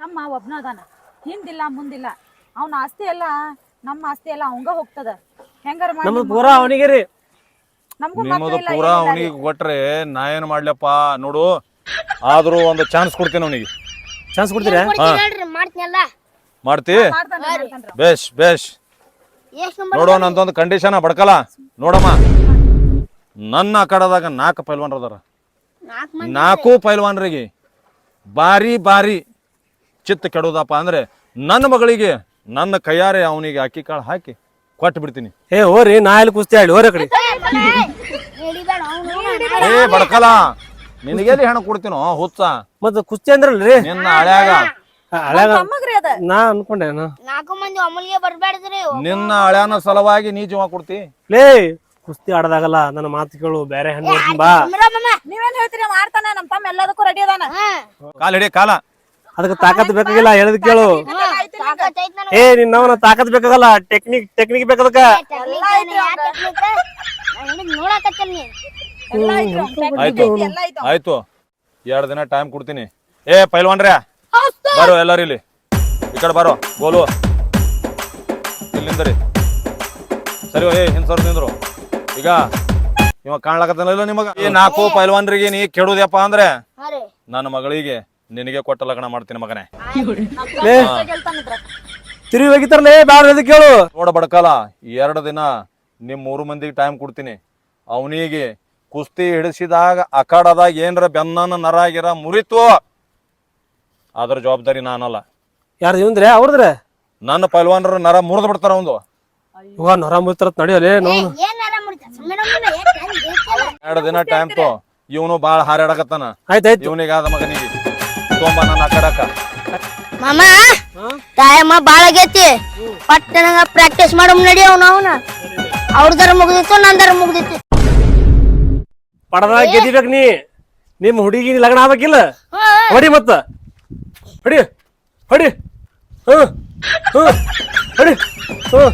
ತಮ್ಮ ಒಬ್ನ ಅದಾನ. ಹಿಂದಿಲ್ಲ ಮುಂದಿಲ್ಲ. ಅವನ ಆಸ್ತಿ ಎಲ್ಲ ನಮ್ಮ ಆಸ್ತಿ ಎಲ್ಲ ಅವಂಗ ಹೋಗ್ತದ. ಹೆಂಗಾರ ಮಾಡಿ ನಮ್ದು ಪೂರಾ ಅವನಿಗೆ ರೀ. ನಮಗೂ ನಿಮ್ಮದು ಪೂರಾ ಅವನಿಗೆ ಕೊಟ್ರೆ ನಾ ಏನ್ ಮಾಡ್ಲಪ್ಪ? ನೋಡು ಆದ್ರೂ ಒಂದು ಚಾನ್ಸ್ ಕೊಡ್ತೀನಿ ಅವನಿಗೆ. ಚಾನ್ಸ್ ಕೊಡ್ತೀರಾ? ಹೇಳ್ರಿ ಮಾಡ್ತೀನಲ್ಲ ಮಾಡ್ತಿ? ಮಾಡ್ತಾನ ಮಾಡ್ತಾನ್ರ. ಬೇಷ್ ಬೇಷ್. ಎಷ್ಟ್ ನಂಬರ್ ನೋಡು ನಂದೊಂದು ಕಂಡೀಷನ್ ಬಡ್ಕಲ್ಲ ನೋಡಮ್ಮ. ನನ್ನ ಕಡದಾಗ ನಾಲ್ಕು ಪೈಲ್ವಾನ್ರು ಅದಾರ. ನಾಲ್ಕು ಮಂದಿ ನಾಲ್ಕು ಪೈಲ್ವಾನ್ರಿಗೆ. ಬಾರಿ ಬಾರಿ. ಚಿತ್ತ ಕೆಡೋದಪ್ಪ ಅಂದ್ರೆ ನನ್ನ ಮಗಳಿಗೆ ನನ್ನ ಕೈಯಾರೆ ಅವನಿಗೆ ಅಕ್ಕಿ ಕಾಳು ಹಾಕಿ ಕೊಟ್ಟು ಬಿಡ್ತೀನಿ. ಏ ಹೋರಿ ನಾ ಇಲ್ಲಿ ಕುಸ್ತಿ ಹೇಳಿ ಹೋರಿ ಕಡೆ. ಏ ಬಡ್ಕಲ ನಿನಗೆಲ್ಲಿ ಹೆಣ ಕೊಡ್ತೀನೋ? ಹುಚ್ಚ. ಮತ್ತ ಕುಸ್ತಿ ಅಂದ್ರಲ್ರಿ? ನಿನ್ನ ಹಳ್ಯಾಗ. ನಾ ಅನ್ಕೊಂಡೆ ನಾ ನಾಲ್ಕು ಮಂದಿ ಅಮೂಲ್ಗೆ ಬರ್ಬೇಡ್ದ್ರಿ ನಿನ್ನ ಹಳ್ಯಾನ ಸಲುವಾಗಿ ನೀ ಜೀವ ಕೊಡ್ತಿ. ಲೇ ಕುಸ್ತಿ ಆಡದಾಗಲ್ಲ ನನ್ನ ಮಾತು ಕೇಳು ಬೇರೆ ಹೆಣ್ಣು ಬಾ. ನೀವೇನ್ ಹೇಳ್ತೀರಿ? ಮಾಡ್ತಾನ ನಮ್ಮ ತಮ್ಮ ಎಲ್ಲದಕ್ಕೂ ರೆಡಿ ಅದಾನ. ಕಾಲ್ ಹಿಡಿ ಕಾಲ. ಅದಕ್ಕೆ ತಾಕತ್ ಬೇಕಾಗಿಲ್ಲ ಹೇಳದ್ ಕೇಳು. ಏ ನಿನ್ನವನ ತಾಕತ್ ಬೇಕಾಗಲ್ಲ ಟೆಕ್ನಿಕ್ ಟೆಕ್ನಿಕ್ ಬೇಕದಕ್ಕ. ಆಯ್ತು. ಆಯ್ತು. ಎರಡು ದಿನ ಟೈಮ್ ಕೊಡ್ತೀನಿ. ಏ ಪೈಲ್ವಾನ್ರೇ ಬರೋ ಎಲ್ಲಾರು ಇಲ್ಲಿ. ಈ ಕಡೆ ಬರೋ ಗೋಲು. ಇಲ್ಲಿಂದರಿ ಸರಿ ಏ ಹಿಂದ್ ಸರ್ ನಿಂದ್ರು. ಈಗ ಇವಾಗ ಕಾಣ್ಲಕತ್ತಾನಲ್ಲ ನಿಮಗ? ಈ ನಾಲ್ಕು ಪೈಲ್ವಾನ್ರಿಗೆ ನೀ ಕೆಡುದ್ಯಪ್ಪ ಅಂದ್ರೆ ನನ್ನ ಮಗಳಿಗೆ ನಿನಗೆ ಕೊಟ್ಟ ಲಗ್ನ ಮಾಡ್ತೀನಿ ಮಗನೇ. ಲೇ. ತಿರುಗಿ ಬ್ಯಾಡ ಕೇಳು. ನೋಡ ಬಡ್ಕಾಲ ಎರಡು ದಿನ ನಿಮ್ ಮೂರು ಮಂದಿಗೆ ಟೈಮ್ ಕೊಡ್ತೀನಿ. ಅವನಿಗೆ ಕುಸ್ತಿ ಹಿಡಿಸಿದಾಗ ಅಖಾಡದಾಗ ಏನ್ರ ಬೆನ್ನನ ನರ ಗಿರ ಮುರಿತು. ಅದ್ರ ಜವಾಬ್ದಾರಿ ನಾನಲ್ಲ. ಯಾರು ಇವಂದ್ರೆ? ಅವ್ರದ್ರೆ? ನನ್ನ ಪಲ್ವಾನ್ರ ನರ ಮುರಿದು ಬಿಡ್ತಾರ ಅವಂದು. ಇವಾಗ ನೊರ ಮುತ್ತರತ್ ನಡಿಯಲೇ ನೋವು ಎರಡು ದಿನ ಟೈಮ್ ತೋ ಇವನು ಬಾಳ ಹಾರಾಡಕತ್ತಾನ. ಆಯ್ತಾಯ್ತು ಇವನಿಗಾದ ಮಗನಿಗೆ. ತೊಂಬ ನನ್ನ ಅಖಾಡಕ್ಕ ಮಾಮ ಟೈಮ ಬಾಳ ಆಗೈತಿ. ಪಟ್ ನನಗ ಪ್ರಾಕ್ಟೀಸ್ ಮಾಡಮ್ ನಡಿ ಅವ್ನ. ಅವನ ಅವ್ರದರ ಮುಗ್ದಿತ್ತು ನಂದರ ಮುಗ್ದಿತ್ತು. ಪಡದಾಗ ಗೆದಿಬೇಕ್ ನೀ? ನಿಮ್ಮ ಹುಡುಗಿ ಲಗ್ನ ಆಗ್ಬೇಕಿಲ್ಲ? ಹೊಡಿ ಮತ್ತ. ಹೊಡಿ ಹೊಡಿ. ಹ್ಮ್ ಹ್ಮ್ ಹೊಡಿ. ಹ್ಮ್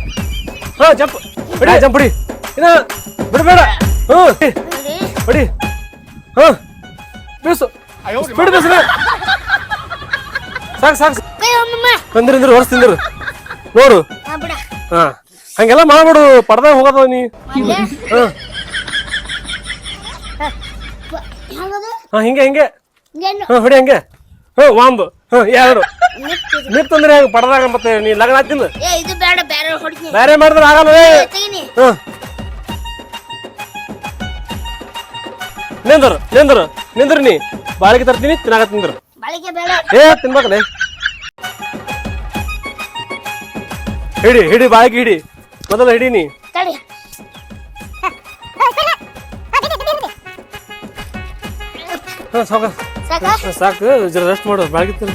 ಹಾ ಜಂಪ್. ಹೊಡಿ ಜಂಪ್ ಹೊಡಿ. ಇನ್ನ ಬಿಡಬೇಡ. ಹ್ಮ್ ಹೊಡಿ. ಹಾ. ಬೀಸು. ಸ್ಪೀಡ್ ಬೀಸು. ಸಾಕು ಸಾಕು ಒಮ್ಮಮ್ಮ ಅಂದ್ರ ಹೊರಸ್ ತಿಂದ್ರು. ನೋಡು. ಹಾ. ಹಂಗೆಲ್ಲ ಮಾಡ್ಬಿಡು ಪಡ್ದಾಗ ಹೋಗೋದ ನೀ? ಹಾ. ಹಿಂಗೆ ಹಿಂಗೆ. ಹಾ ಹೊಡಿ ಹಂಗೆ. ಹಾ ಒಂದು ಹಾ ಎರಡು ನಿಂತಿದು. ನಿಂತಂದ್ರೆ ಹೆಂಗ್ ಪಡ್ದಾಗ ಮತ್ತೆ ನೀ ಲಗ್ನ ಆಗ್ತಿಲ್ಲ ಬೇರೆ ಮಾಡಿದ್ರೆ ಆಗಲ್ಲ ಹಾ. ನಿಂದ್ರು ನಿಂದ್ರು ನಿಂದ್ರು ನೀ. ಬಾಳಿಗೆ ತರ್ತೀನಿ ತಿನ್ನಾಗ ತಿಂದ್ರು. ಬೇಡ. ಏ ತಿನ್ಬೇಕಲೆ ಹಿಡಿ ಹಿಡಿ ಬಾಳಿಗೆ ಹಿಡಿ. ಮೊದಲ ಹಿಡಿ ನೀ. ತಡಿ. ಹಾ ಸಾಕ. ಸಾಕ? ಸಾಕು. ಜರ ರೆಸ್ಟ್ ಮಾಡು ಬಾಳಿಗೆ ತಿನ್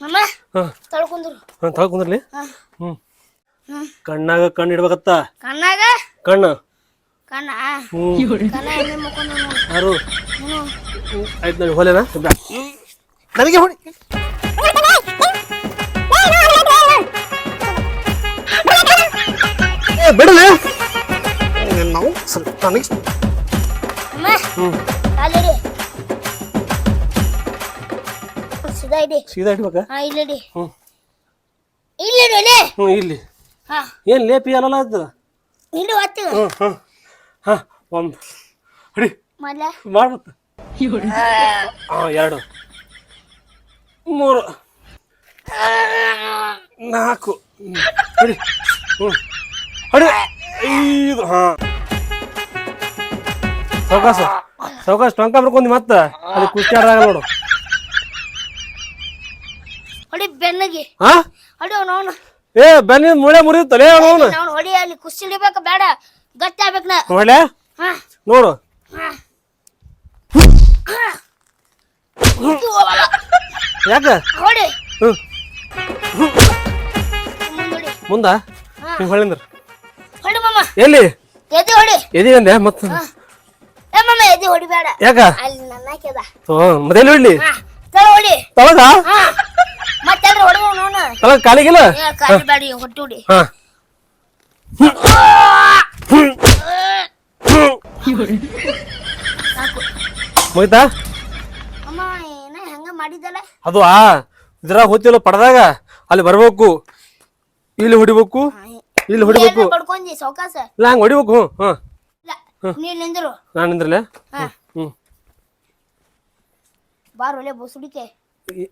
ಮಮ್ಮ ಹಾ. ತೊಳ್ಕೊಂಡ್ರು ಹಾ ತಗೋ ಕುಂದ್ರಲಿ? ಹಾ. ಹ್ಮ್. ಹ್ಮ್. ಕಣ್ಣಾಗ ಕಣ್ಣು ಇಡ್ಬೇಕತ್ತ? ಕಣ್ಣಾಗ? ಕಣ್ಣು. ಕಣ್ಣ? ಹ್ಮ್. ಕಣ್ಣ ಎಮ್ಮೆ ಮುಕ್ಕೊಂಡು ನೋಡು ಯಾರು? ಹ್ಞೂ ಆಯ್ತು ನೋಡಿ ಹೊಲೆನಾ? ನನಗೆ ಹೊಡಿ ಬಿಡಲೆ? ನಾವು ಸ್ವಲ್ಪ ನನಗೆ ಕಾಲಿಡಿ. ಇಡಿ. ಸೀದಾ ಇಡ್ಬೇಕಾ? ಹಾ ಇಲ್ಲಡಿ. ಇಲ್ಲಿಡಿ ಇಲ್ಲಿ ಹ್ಞೂ ಇಲ್ಲಿ. ಹಾ. ಏನು ಲೇಪಿ ಅಲ್ಲಲ್ಲ ಅದು? ಇಲ್ಲಿ ಒತ್ತು. ಹ್ಞೂ ಹ್ಞೂ ಹಾಂ ಒಂದು. ಅಡಿ. ಮೊದ್ಲ. ಮಾಡ್ಬತ್ತ ಹಾಂ ಎರಡು. ಮೂರು. ನಾಲ್ಕು. ಅಡಿ ಹ್ಞೂ ಹೊಡಿ ಐದು. ಹಾ. ಸಾವಕಾಶ ಸಾವಕಾಶ ಟೊಂಕ ಬರ್ಕೊಂಡಿ ಮತ್ತೆ. ಅದು ಕುಸ್ತಿ ಆಡ್ದಾಗ ನೋಡು. ಹೊಡಿ ಬೆನ್ನಗಿ. ಹಾ ಹೊಡಿ ಅವ್ನು ಏ ಬೆನ್ನಿನ ಮೂಳೆ ಮುರಿಯುತ್ತಲೇ ಅವನು ಅವ್ನು ಹೊಡಿ ಅಲ್ಲಿ ಕುಸ್ತಿ ಹಿಡಿಬೇಕು ಬೇಡ. ಗಟ್ಟಿ ಆಗ್ಬೇಕು ನಾ. ನೋಡು. ಹಾ. ಯಾಕೆ? ಹೊಡಿ. ಹ್ಞೂ ಮುಂದ? ನೀವು ಹೊಳಿಂದ್ರ. ಹೊಡಿ ಎಲ್ಲಿ? ಎದಿ ಹೊಡಿ. ಎದಿ ಅಂದೆ ಮತ್ತೆ? ಏ ಎದಿ ಹೊಡಿಬೇಡ. ಯಾಕ? ಅಲ್ಲಿ ನನ್ನ ಹಾಕ್ಯದ. ಓ ಮತ್ತೆ ಹೊಡ್ಲಿ? ತಳ ಹೊಡಿ. ತಳಗ ಹಾ. ಮತ್ತೆಲ್ರಿ ಹೊಡಿ ಅವನು ತಳಗ ಕಾಲಿಗಿಲ್ಲ? ಕಾಲಿ ಬೇಡಿ ಹೊಟ್ಟಿ ಹೊಡಿ. ಹಾ. ಸಾಕು ಮುಗಿತಾ ಅಮ್ಮ ಏನ ಹೆಂಗ ಮಾಡಿದಲ್ಲ ಅದು ಆ ಇದ್ರಾಗ ಹೋತಿಲ್ಲ ಪಡೆದಾಗ? ಅಲ್ಲಿ ಬರ್ಬೇಕು. ಇಲ್ಲಿ ಹೊಡಿಬೇಕು. ಇಲ್ಲಿ ಹೊಡಿಬೇಕು. ಪಡ್ಕೊಂಡಿ ಸೌಕಾಸ? ಇಲ್ಲ ಹಂಗ ಹೊಡಿಬೇಕು. ಹಾ ಹಾಂ ಇಲ್ಲ ನೀವ್ ನಿಂದ್ರು. ನಾನು ನಿಂದ್ರಲ್ಲ ಹಾ. ಹ್ಞೂ ಬಾರ್ ಬುಸುಡಿಕೆ. ಏ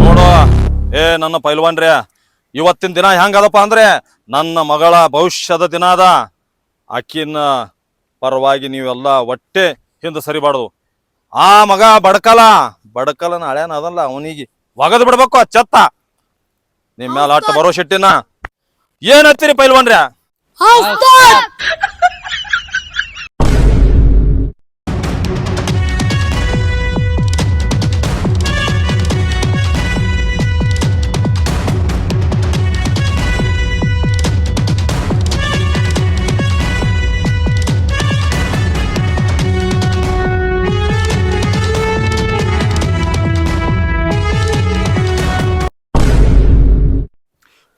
ನೋಡು ಏ ನನ್ನ ಪೈಲ್ವಾನ್ರೆ ಇವತ್ತಿನ ದಿನ ಹೆಂಗದಪ್ಪ ಅಂದ್ರೆ ನನ್ನ ಮಗಳ ಭವಿಷ್ಯದ ದಿನ ಅದ. ಆಕಿನ ಪರವಾಗಿ ನೀವೆಲ್ಲ ಒಟ್ಟೆ ಹಿಂದೆ ಸರಿಬಾರ್ದು. ಆ ಮಗ ಬಡ್ಕಲ ಬಡಕಲನ ಹಳೇನ ಅದಲ್ಲ ಅವನಿಗೆ ಒಗದ್ ಬಿಡ್ಬೇಕು ಆ ಚತ್ತ. ನಿಮ್ಮ ಮೇಲೆ ಅಟ್ಟ ಬರೋ ಶೆಟ್ಟಿನ ಏನತ್ತೀರಿ ಹತ್ತೀರಿ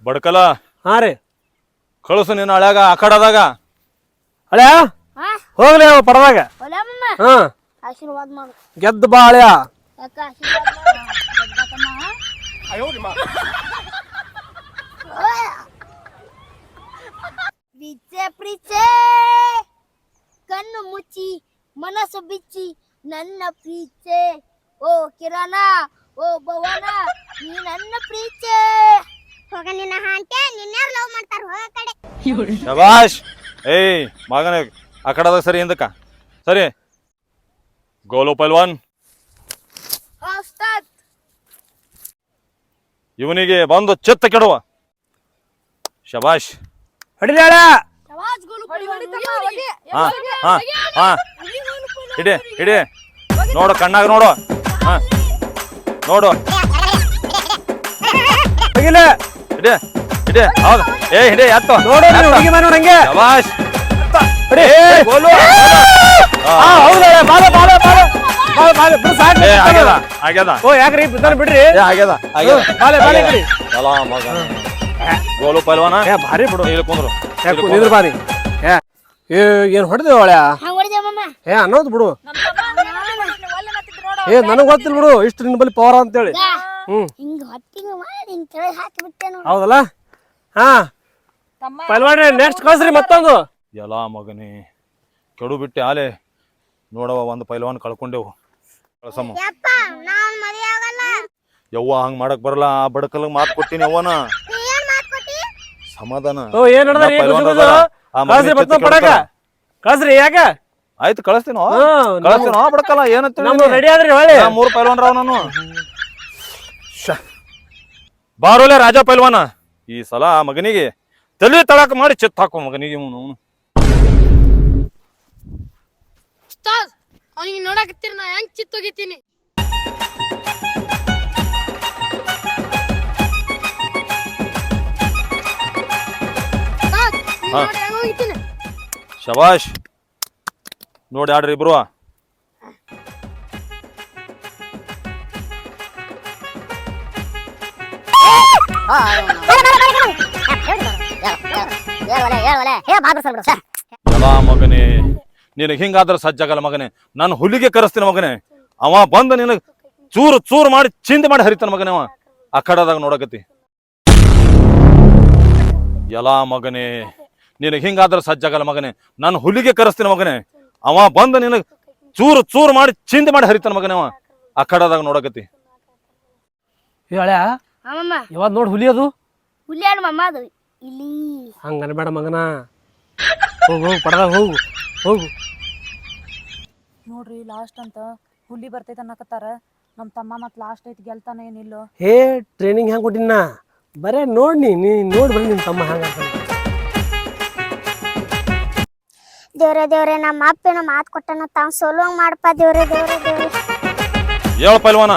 ಬಡಕಲ. ಹಾ ರೀ. ಕಳಿಸು ನೀನು ಹಳ್ಯಾಗ ಆಕಡದಾಗ ಹಳ್ಯಾ? ಹಾ. ಹೋಗ್ಲಿ ಅವ ಅಮ್ಮಮ್ಮ. ಆಶೀರ್ವಾದ ಮಾಡು. ಗೆದ್ದು ಬಾ ಆಶೀರ್ವಾದ ಪ್ರೀಚೆ ಪ್ರೀಚೆ. ಕಣ್ಣು ಮುಚ್ಚಿ ಮನಸ್ಸು ಬಿಚ್ಚಿ ನನ್ನ ಪ್ರೀಚೆ. ಓ ಕಿರಣ ಓ ಭವನ ನೀ ನನ್ನ ಪ್ರೀಚೆ. ಹೋಗ ನಿನ್ನ ಹಾಂಟೆ ನಿನ್ಯಾರು ಲವ್ ಮಾಡ್ತಾರ? ಹೋಗ ಕಡೆ. ಶಬಾಷ್! ಏಯ್ ಮಗನ ಆ ಕಡದಾಗ ಸರಿ ಹಿಂದಕ್ಕ. ಸರಿ. ಗೋಲು ಪೈಲ್ವಾನ್. ಇವನಿಗೆ ಬಂದು ಚಿತ್ತ ಕೆಡುವ. ಶಬಾಷ್. ಹಡಿದಾಳ? ಹಳ್ಯಾ ಹಾ ಹಾ ಹಾ. ಹಿಡಿ ಹಿಡಿ. ನೋಡು ಕಣ್ಣಾಗ ನೋಡು. ಹಾ. ನೋಡು. ಹೋಗಿಲ್ಲ? ಹಿಡಿ ಹಿಡಿ ಹೌದು ಏ ಹಿಡಿ ಎತ್ತು. ನೋಡು ನೀನು ಹುಡುಗಿ ಮಾಡಿ ನೋಡಂಗೆ ಶಬಾಷ್. ಹೊಡಿ. ಏ, ಗೋಲು. ಹಾ ಹೌದು ಹಳ್ಯಾ ಬಾಲ ಬಾಲ ಬಾಲ. ಬಾಲ ಬಾಲ. ಬಿಡು ಸಾಕು. ಏ ಆಗ್ಯದ ಆಗ್ಯದ. ಓ ಯಾಕ್ರಿ? ಬಿದ್ದಾನ ಬಿಡ್ರಿ. ಏ ಆಗ್ಯದ ಆಗ್ಯದ. ಬಾಲೆ ಬಾಲೆ ಆಗ್ಯದ. ಕಡಿ ಎಲ್ಲ ಮಗ. ಗೋಲು ಪೈಲ್ವಾನ? ಏ ಭಾರಿ ಬಿಡು. ಇಲ್ಲಿ ಕುಂದ್ರು ಯಾಕೆ ನಿಂದ್ರ ಬಾರಿ. ಏ ಏ ಏನು ಹೊಡಿದೆ ಏ ಅನ್ನೋದು ಬಿಡು. ಏ ನನಗೆ ಗೊತ್ತಿಲ್ಲ ಬಿಡು. ಇಷ್ಟು ನಿನ್ನ ಬಳಿ ಪವರ್ ಅಂತೇಳಿ. ಹ್ಮ್ ಹಿಂಗ ಹೊಟ್ಟಿಗೆ ಮಾಡಿ ಹಿಂಗ್ ಕೆಳಗೆ ಹಾಕಿ ಬಿಟ್ಟೆ ಹೌದಲ್ಲ? ಹಾ. ತಮ್ಮ. ನೆಕ್ಸ್ಟ್ ಕಳ್ಸ್ರಿ ಮತ್ತೊಂದು. ಎಲ್ಲ ಮಗನೇ. ಕೆಡು ಬಿಟ್ಟೆ ಆಲೆ ನೋಡವ ಒಂದು ಪೈಲ್ವಾನ್ ಕಳ್ಕೊಂಡೆವು. ಕಳ್ಸಮ್ಮ. ಯಪ್ಪ ನಾನ್ ಮದುವೆ ಆಗಲ್ಲ. ಯವ್ವ ಹಂಗ್ ಮಾಡಕ್ ಬರಲ್ಲ. ಆ ಬಡಕಲ್ ಮಾತು ಕೊಟ್ಟಿನಿ ಅವ್ವನ ನೀ ಏನ್ ಮಾತ್ ಕೊಟ್ಟಿ? ಸಮಾಧಾನ. ಓ ಏನ್ ನಡೆದ್ರಿ? ನಾ ಪೈಲ್ವಾನ್ ಅದಾರ. ಆ ಮಗನಿಗೆ ಕಳ್ಸ್ರಿ ಚಿತ್ತ ಮತ್ತೊಂದು ಪಡಕ ಕೇಳ್ತಾರ. ಕಳ್ಸ್ರಿ ಯಾಕ? ಆಯ್ತು ಕಳಿಸ್ತೀನೋ? ಹಾ, ಕಳಿಸ್ತೀನೋ ಬಡಕಲ್ಲ ಏನಂತ ನಮ್ಮ ರೆಡಿ ಆದ್ರಿ ಹೊಳ್ಳಿ. ಮೂರು ಪೈಲ್ವಾನ್ರಾವ್ ನಾನು. ಬಾರೋಲೆ ರಾಜ ಪೈಲ್ವಾನ. ಈ ಸಲ ಆ ಮಗನಿಗೆ ತಲೆ ತಳಕ ಮಾಡಿ ಚಿತ್ತ ಹಾಕೋ ಮಗನಿಗೆ ಇವನು. ಅವ್ನು. ಉಸ್ತಾದ್ ಅವನಿಗೆ ನೋಡಕತ್ತೀರಿ ನಾ ಹೆಂಗ್ ಚಿತ್ತೋಗಿತೀನಿ ಹಾ. ಹೆಂಗ್ ಹೋಗಿದ್ದೀನಿ. ಶಬಾಷ್. ನೋಡಿ ಆಡ್ರಿ ಇಬ್ರು. ಎಲ್ಲ ಮಗನೇ ನಿನಗೆ ಹಿಂಗಾದ್ರೆ ಸಜ್ಜಾಗಲ್ಲ ಮಗನೇ ನಾನು ಹುಲಿಗೆ ಕರೆಸ್ತೀನಿ ಮಗನೇ ಅವ ಬಂದ ನಿನಗೆ ಚೂರು ಚೂರು ಮಾಡಿ ಚಿಂತೆ ಮಾಡಿ ಹರಿತಾನ ಮಗನೇ ಅವ ಆ ಕಡದಾಗ ನೋಡಕತ್ತಿ ಎಲ್ಲ ಮಗನೇ ನಿನಗೆ ಹಿಂಗಾದ್ರೆ ಸಜ್ಜಾಗಲ್ಲ ಮಗನೇ ನಾನು ಹುಲಿಗೆ ಕರೆಸ್ತೀನಿ ಮಗನೇ ಅವ ಬಂದ ನಿನಗೆ ಚೂರು ಚೂರು ಮಾಡಿ ಚಿಂತೆ ಮಾಡಿ ಹರಿತಾನ ಮಗನೇ ಅವ ಆ ಕಡದಾಗ ನೋಡಕತ್ತಿ ಏ ಅಮ್ಮಮ್ಮ ಯಾವಾಗ ನೋಡಿ ಹುಲಿ ಅದು? ಹುಲಿ ಅಲ್ಲ ಅದು. ಇಲ್ಲಿ ಹಂಗ ಅನ್ಬೇಡ ಮಗನ. ಹೋಗು ಹೋಗು ಪಡದ ಹೋಗು ಹೋಗು. ನೋಡ್ರಿ ಲಾಸ್ಟ್ ಅಂತ ಹುಲಿ ಬರ್ತೈತೆ ಅನ್ನಕತ್ತಾರ. ನಮ್ಮ ತಮ್ಮ ಮತ್ ಲಾಸ್ಟ್ ಐತಿ ಗೆಲ್ತಾನ ಏನಿಲ್ಲ. ಹೇ ಟ್ರೈನಿಂಗ್ ಹೆಂಗ್ ಕೊಟ್ಟಿನ ಬರೇ ನೋಡ್ ನೀ ನೀ ನೋಡಿ ನಿಮ್ ನಿಮ್ಮ ತಮ್ಮ ಹಂಗ ದೇವ್ರೆ ದೇವ್ರೆ ನಮ್ಮ ಅಪ್ಪ ಅಪ್ಪನ ಮಾತು ಕೊಟ್ಟನ ತಾವ್ ಸೋಲುವಂಗ್ ಮಾಡಪ್ಪ ದೇವ್ರೆ ದೇವ್ರೆ ದೇವ್ರೆ. ಹೇಳಪ್ಪ ಪೈಲ್ವಾನ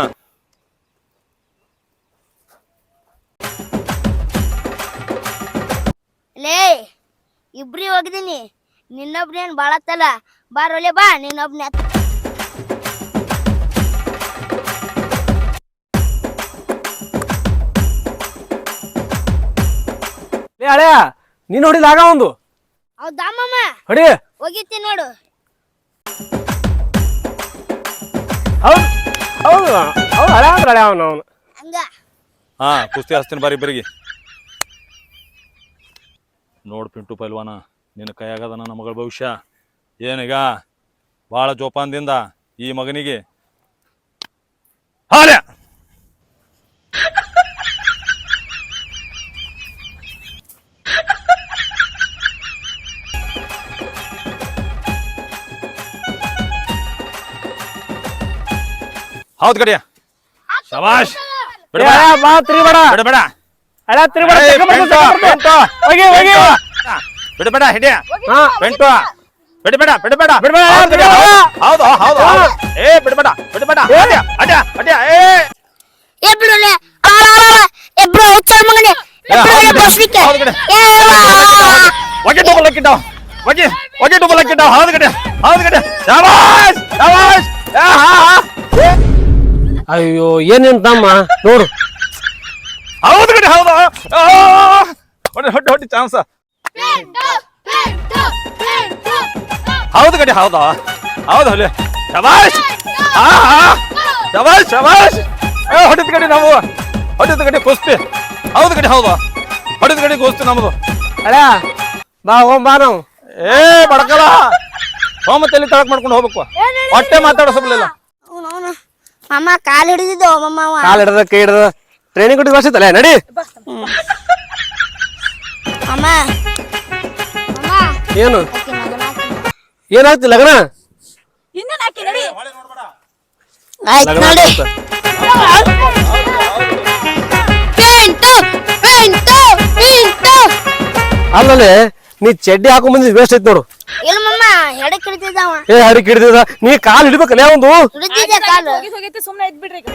ಲೇ ಇಬ್ರಿ ಹೋಗಿದ್ದೀನಿ. ನಿನ್ನೊಬ್ನೇನ್ ಬಾಳತ್ತಲ್ಲ ಬಾರೊಲೆ ಬಾ ನಿನ್ನೊಬ್ನೇ ಏ ಹಳ್ಯಾ ನೀನ್ ನೋಡಿದ ಆಗ ಒಂದು? ಹೌದಾ ಮಾಮ? ಹೊಡಿ. ಹೋಗಿತ್ತಿ ನೋಡು. ಹೌದು ಹೌದು ಹೌದು ಹಳೆ ಅಂದ್ರೆ ಹಳೆ ಅವನು ಅವನು. ಹಂಗ. ಹಾ ಕುಸ್ತಿ ಹಚ್ತೀನಿ ಬಾರಿ ಇಬ್ಬರಿಗೆ. ನೋಡ್ ಪಿಂಟು ಪೈಲ್ವಾನ ನಿನ್ನ ಕೈಯಾಗದನ ನನ್ನ ಮಗಳ ಭವಿಷ್ಯ. ಏನೀಗ? ಭಾಳ ಜೋಪಾನದಿಂದ ಈ ಮಗನಿಗೆ. ಹಾಲೆ! ಹೌದ್ ಕಡಿಯ ಶಬಾಷ್! ಬಿಡ. ಬಿಡ ಪೆಂಟು. ಬರ್ತೀನಿ. ಹೋಗಿ ಹೋಗಿ ಬಿಡಬೇಡ ಹಿಡಿಯ ಹಾ. ಪೆಂಟು. ಬಿಡಬೇಡ ಬಿಡಬೇಡ. ಬಿಡಬೇಡ ಹೌದು. ಹೌದು ಏ ಬಿಡಬೇಡ ಬಿಡಬೇಡ. ಅಡ್ಯ ಅಡ್ಯ ಅಡ್ಯ ಏ. ಏ ಬಿಡುಲೆ. ಏ ಬ್ರೋ ಹುಚ್ಚ ಮಗನೇ ಏ ಬ್ರೋ ಹೌದು, ಬಸ್ವಿಕೆ ಹೌದು ಕಡೆ. ಏ ಒಗೆ ಹಾಕಿದ್ದಾವ ಒಗೆ ಒಗೆ ಹಾಕಿದ್ದಾವ ಹೌದು ಕಡೆ ಹೌದು ಕಡೆ ಹಾ ಹಾ. ಅಯ್ಯೋ ಏನೇನ್ ತಮ್ಮ ನೋಡು. ಹೌದು ಹೌದಾ. ಹೊಡೆ ಆ, ಹೊಡಿ ಹೊಡಿ ಹೊಡಿ ಚಾನ್ಸ್. ಹೌದು ಕಡೆ ಹೌದು. ಹೌದು ಹೊಲಿ. ಶಬಾಷ್! ಹಾ ಹಾ ಶಬಾಷ್ ಶಬಾಷ್. ಏ ಹೊಡಿದ ಕಡೆ ನಾವು. ಹೊಡಿದ ಕಡೆ ಕುಸ್ತಿ. ಹೌದು ಕಡೆ ಹೌದಾ. ಹೊಡಿದ ಕಡೆ ಕುಸ್ತಿ ನಮ್ದು. ಅಳ ಬಾ ಓಂ ಬಾ ನಾವು. ಏ ಬಡಕಲ. ಹೋಮ ತಲೆ ತಳಕ್ ಮಾಡ್ಕೊಂಡು ಹೋಗ್ಬೇಕು. ಹೊಟ್ಟೆ ಮಾತಾಡಿಸಲಿಲ್ಲ ಅಮ್ಮ ಮಾಮ ಕಾಲ್ ಹಿಡಿದಿದ್ದು. ಕಾಲ್ ಹಿಡ್ದ ಕೈ ಹಿಡ್ದ. ಟ್ರೈನಿಂಗ್ ಕೊಟ್ಟು ಬರ್ಸಿತ್ತಲ್ಲ ನಡಿ. ಅಮ್ಮ. ಮಾಮ ಏನು? ಏನಾಗ್ತಿ ಲಗ್ನ? ಆಯ್ತ್ ನೋಡಿ. ಆಗ್ತ. ಪೇಂಟು ಪೇಂಟು ಪೇಂಟು ಅಲ್ಲಲ್ಲಿ ನೀ ಚಡ್ಡಿ ಹಾಕೊಂಡ್ ಬಂದಿದ್ ವೇಸ್ಟ್ ಐತಿ ನೋಡು. ಇಲ್ಲ ಮಮ್ಮ ಏ ಹರಿಕ್ ಹಿಡಿದ ನೀ ಕಾಲ್ ಹಿಡಿಬೇಕಲ್ಲ ಒಂದು ಹಿಡಿದಿದ್ದೆ ಕಾಲು? ಸುಮ್ನೆ ಇದ್ಬಿಡ್ರಿ ಈಗ.